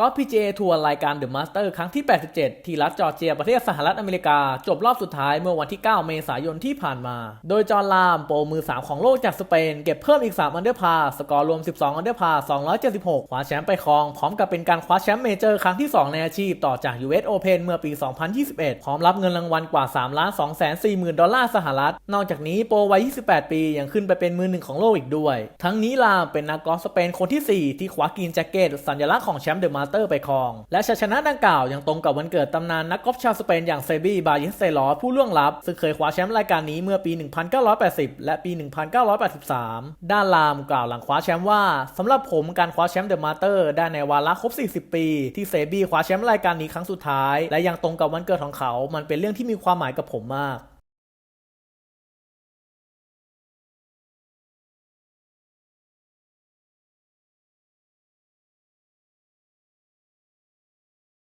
กอล์ฟ PGA ทัวร์รายการ The Master ครั้งที่ 87 ที่รัฐจอร์เจียประเทศสหรัฐอเมริกา จบรอบสุดท้ายเมื่อวันที่ 9 เมษายนที่ผ่านมา โดยจอห์ลามโปรมือ 3 ของโลกจากสเปน เก็บเพิ่มอีก 3 อันเดอร์พาสกอร์รวม 12 อันเดอร์พา276 คว้าแชมป์ไปครอง พร้อมกับเป็นการคว้าแชมป์เมเจอร์ครั้งที่ 2 ในอาชีพต่อจาก US Open เมื่อปี 2021 พร้อมรับเงินรางวัลกว่า3ล้าน2 4 0 0 0ดอลลาร์สหรัฐ นอกจากนี้โปรวัย 28 ปียังขึ้นไปเป็นมือหนึ่งของโลกอีกด้วย ทั้งนี้ลามเป็นนักกอล์ฟสเปนคนที่ 4 ที่คว้ากรีนแจ็คเก็ตสัญลักษณ์ของแชมป์เดอะมาเตอร์ไปครอง และชัยชนะดังกล่าวยังตรงกับวันเกิดตำนานนักกอล์ฟชาวสเปนอย่างเซบีบายิสเซลอผู้ล่วงลับ ซึ่งเคยคว้าแชมป์รายการนี้เมื่อปี 1980 และปี 1983 ด้านลามกล่าวหลังคว้าแชมป์ว่าสำหรับผมการคว้าแชมป์เดอะมาเตอร์ได้ในวาระครบ 40 ปี ที่เซบีคว้าแชมป์รายการนี้ครั้งสุดท้าย และยังตรงกับวันเกิดของเขา มันเป็นเรื่องที่มีความหมายกับผมมาก